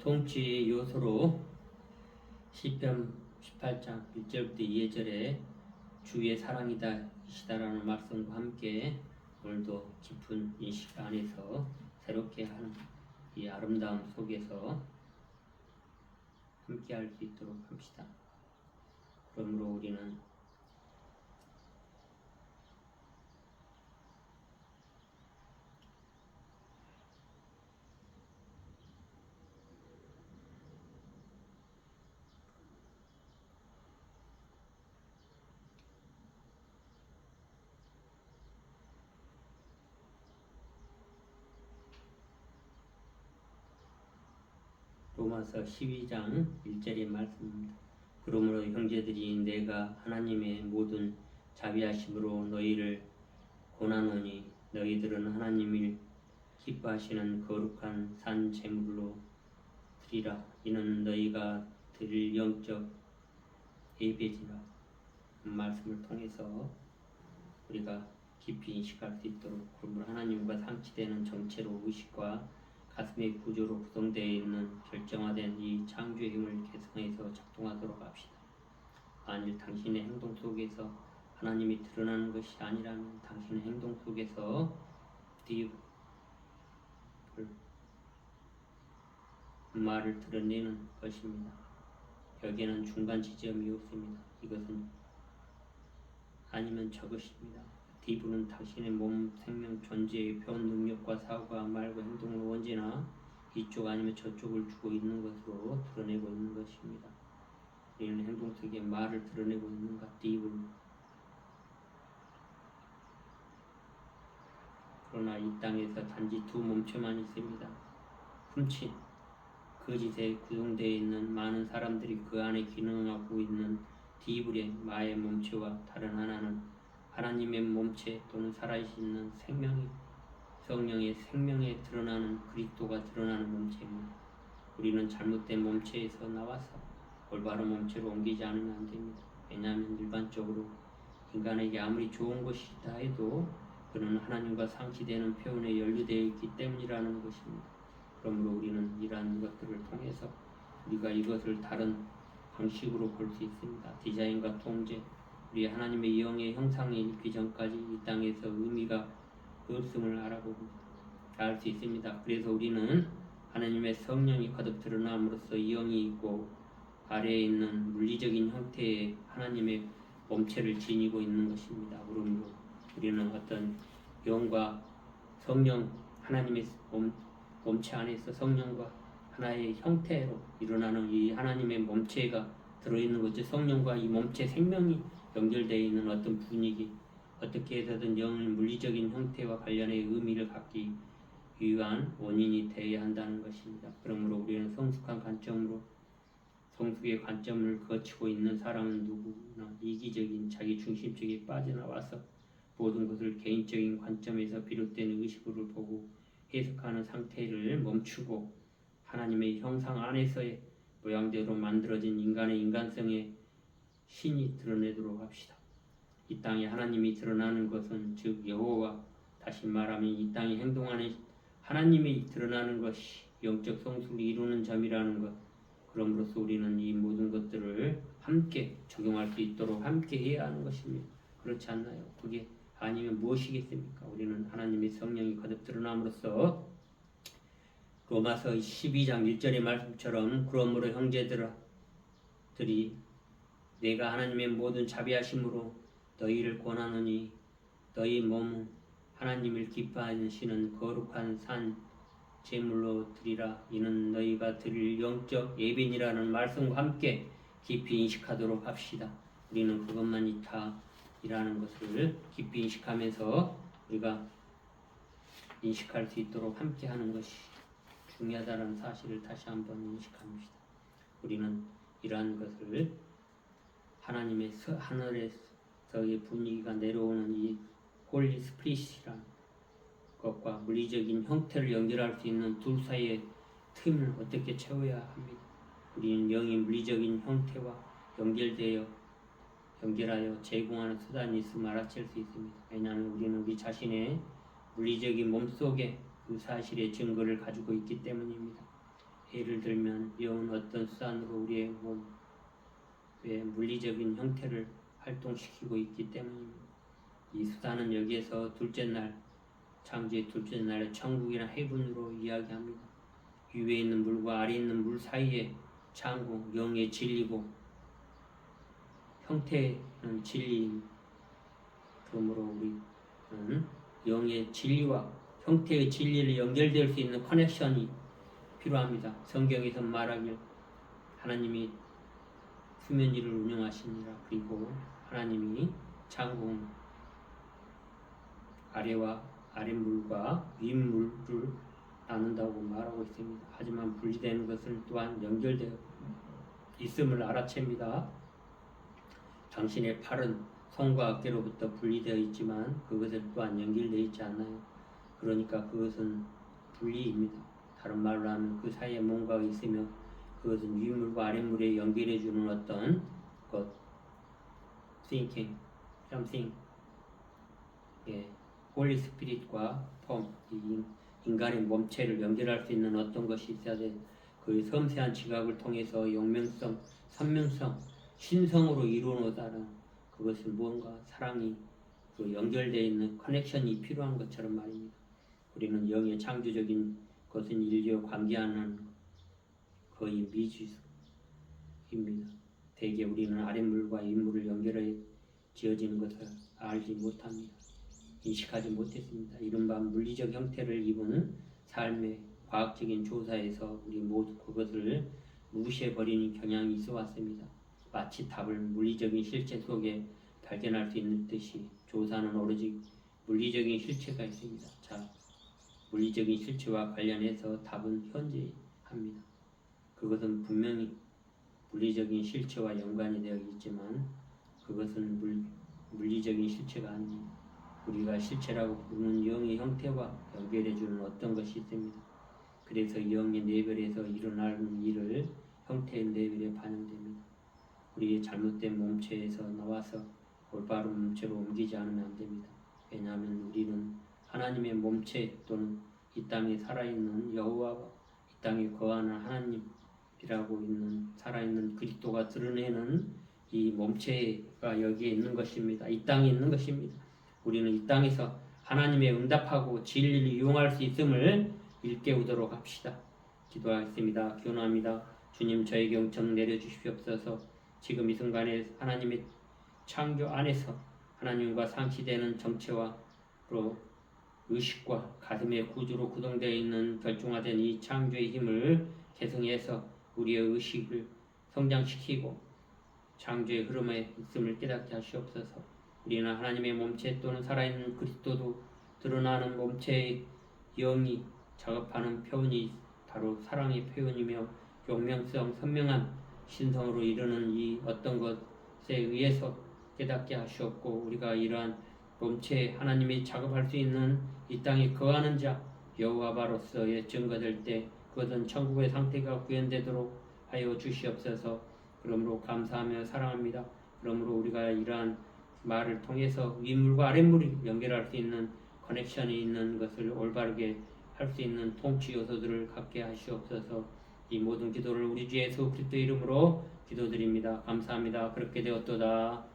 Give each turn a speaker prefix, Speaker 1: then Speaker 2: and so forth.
Speaker 1: 통치 요소로 시편 18장 1절부터 2절에 주의 사랑이다 이시다라는 말씀과 함께 오늘도 깊은 인식 안에서 새롭게 하는 이 아름다움 속에서 함께 할 수 있도록 합시다. 그러므로 우리는 로마서 12장 1절의 말씀입니다. 그러므로 형제들이 내가 하나님의 모든 자비하심으로 너희를 고난하니 너희들은 하나님을 기뻐하시는 거룩한 산 제물로 드리라 이는 너희가 드릴 영적 예배지라 말씀을 통해서 우리가 깊이 인식할 수 있도록 그러므로 하나님과 상치되는 정체로 의식과 가슴의 구조로 구성되어 있는 결정화된 이 창조의 힘을 계승해서 작동하도록 합시다. 만일 당신의 행동 속에서 하나님이 드러나는 것이 아니라면 당신의 행동 속에서 띠 말을 드러내는 것입니다. 여기에는 중간 지점이 없습니다. 이것은 아니면 저것입니다. 디브는 당신의 몸, 생명, 존재의 표현 능력과 사고와 말과 행동을 언제나 이쪽 아니면 저쪽을 주고 있는 것으로 드러내고 있는 것입니다. 우리는 행동 속에 말을 드러내고 있는가? 디브는 그러나 이 땅에서 단지 두 몸체만 있습니다. 훔친 거짓에 구성되어 있는 많은 사람들이 그 안에 기능하고 있는 디블의 마의 몸체와 다른 하나는 하나님의 몸체 또는 살아있는 생명이 성령의 생명에 드러나는 그리스도가 드러나는 몸체입니다. 우리는 잘못된 몸체에서 나와서 올바른 몸체로 옮기지 않으면 안 됩니다. 왜냐하면 일반적으로 인간에게 아무리 좋은 것이다 해도 그는 하나님과 상치되는 표현에 연루되어 있기 때문이라는 것입니다. 그러므로 우리는 이러한 것들을 통해서 우리가 이것을 다른 방식으로 볼 수 있습니다. 디자인과 통제, 우리 하나님의 영의 형상에 있기 전까지 이 땅에서 의미가 없음을 알아보고 알 수 있습니다. 그래서 우리는 하나님의 성령이 거듭 드러남으로써 영이 있고 아래에 있는 물리적인 형태의 하나님의 몸체를 지니고 있는 것입니다. 그러므로 우리는 어떤 영과 성령 하나님의 몸, 몸체 안에서 성령과 하나의 형태로 일어나는 이 하나님의 몸체가 들어있는 거죠. 성령과 이 몸체 생명이 연결되어 있는 어떤 분위기, 어떻게 해서든 영을 물리적인 형태와 관련의 의미를 갖기 위한 원인이 되어야 한다는 것입니다. 그러므로 우리는 성숙한 관점으로 성숙의 관점을 거치고 있는 사람은 누구나 이기적인 자기 중심적에 빠져나와서 모든 것을 개인적인 관점에서 비롯된 의식으로 보고 해석하는 상태를 멈추고 하나님의 형상 안에서의 모양대로 만들어진 인간의 인간성의 신이 드러내도록 합시다. 이 땅에 하나님이 드러나는 것은 즉 여호와 다시 말하면 이 땅에 행동하는 하나님이 드러나는 것이 영적 성숙을 이루는 점이라는 것. 그럼으로써 우리는 이 모든 것들을 함께 적용할 수 있도록 함께 해야 하는 것입니다. 그렇지 않나요? 그게 아니면 무엇이겠습니까? 우리는 하나님의 성령이 거듭 드러남으로써 로마서 12장 1절의 말씀처럼 그러므로 형제들아 들이 내가 하나님의 모든 자비하심으로 너희를 권하노니 너희 몸은 하나님을 기뻐하시는 거룩한 산 제물로 드리라 이는 너희가 드릴 영적 예빈이라는 말씀과 함께 깊이 인식하도록 합시다. 우리는 그것만이 다이라는 것을 깊이 인식하면서 우리가 인식할 수 있도록 함께 하는 것이 중요하다는 사실을 다시 한번 인식합니다. 우리는 이러한 것을 하나님의 서, 하늘에서의 분위기가 내려오는 이 홀리 스프릿이란 것과 물리적인 형태를 연결할 수 있는 둘 사이의 틈을 어떻게 채워야 합니다. 우리는 영이 물리적인 형태와 연결되어 연결하여 제공하는 수단이 있음을 알아챌 수 있습니다. 왜냐하면 우리는 우리 자신의 물리적인 몸속에 그 사실의 증거를 가지고 있기 때문입니다. 예를 들면 영은 어떤 수단으로 우리의 몸 의 물리적인 형태를 활동시키고 있기 때문입니다. 이 수단은 여기에서 둘째 날 창조의 둘째 날의 천국이나 해분으로 이야기합니다. 위에 있는 물과 아래 있는 물 사이에 창고 영의 진리고 형태는 진리입니다. 그러므로 우리는 영의 진리와 형태의 진리를 연결될 수 있는 커넥션이 필요합니다. 성경에서 말하길 하나님이 수면 위를 운영하시니라 그리고 하나님이 창공 아래와 아랫물과 윗물을 나눈다고 말하고 있습니다. 하지만 분리되는 것은 또한 연결되어 있음을 알아챕니다. 당신의 팔은 손과 어깨로부터 분리되어 있지만 그것은 또한 연결되어 있지 않나요? 그러니까 그것은 분리입니다. 다른 말로 하면 그 사이에 뭔가가 있으며 그것은 윗물과 아랫물에 연결해 주는 어떤 것 thinking, something 예, 홀리 스피릿과 폼, 이 인간의 몸체를 연결할 수 있는 어떤 것이 있어야 돼. 그 섬세한 지각을 통해서 영명성, 선명성, 신성으로 이루어다는 그것은 무언가 사랑이 그 연결되어 있는 커넥션이 필요한 것처럼 말입니다. 우리는 영의 창조적인 것은 인류와 관계하는 거의 미지입니다. 대개 우리는 아랫물과 윗물을 연결해 지어지는 것을 알지 못합니다. 인식하지 못했습니다. 이른바 물리적 형태를 입은 삶의 과학적인 조사에서 우리 모두 그것을 무시해 버리는 경향이 있어 왔습니다. 마치 답을 물리적인 실체 속에 발견할 수 있는 듯이 조사는 오로지 물리적인 실체가 있습니다. 자, 물리적인 실체와 관련해서 답은 현재합니다. 그것은 분명히 물리적인 실체와 연관이 되어 있지만 그것은 물, 물리적인 실체가 아닙니다. 우리가 실체라고 부르는 영의 형태와 연결해 주는 어떤 것이 있습니다. 그래서 영의 레벨에서 일어나는 일을 형태의 레벨에 반영됩니다. 우리의 잘못된 몸체에서 나와서 올바른 몸체로 옮기지 않으면 안 됩니다. 왜냐하면 우리는 하나님의 몸체 또는 이 땅에 살아있는 여호와가 이 땅에 거하는 하나님 이라고 있는 살아있는 그리스도가 드러내는 이 몸체가 여기에 있는 것입니다. 이 땅에 있는 것입니다. 우리는 이 땅에서 하나님의 응답하고 진리를 이용할 수 있음을 일깨우도록 합시다. 기도하겠습니다. 기원합니다. 주님 저에게 영청 내려주시옵소서. 지금 이 순간에 하나님의 창조 안에서 하나님과 상시되는 정체와로 의식과 가슴의 구조로 구동되어 있는 결정화된 이 창조의 힘을 계승해서 우리의 의식을 성장시키고 창조의 흐름에 있음을 깨닫게 하시옵소서. 우리는 하나님의 몸체 또는 살아있는 그리스도도 드러나는 몸체의 영이 작업하는 표현이 바로 사랑의 표현이며 용명성 선명한 신성으로 이르는 이 어떤 것에 의해서 깨닫게 하시옵고 우리가 이러한 몸체에 하나님이 작업할 수 있는 이 땅에 거하는 자 여호와바로서의 증거될 때 그것은 천국의 상태가 구현되도록 하여 주시옵소서 그러므로 감사하며 사랑합니다 그러므로 우리가 이러한 말을 통해서 윗물과 아랫물이 연결할 수 있는 커넥션이 있는 것을 올바르게 할 수 있는 통치 요소들을 갖게 하시옵소서. 이 모든 기도를 우리 주 예수 그리스도 이름으로 기도드립니다. 감사합니다. 그렇게 되었도다.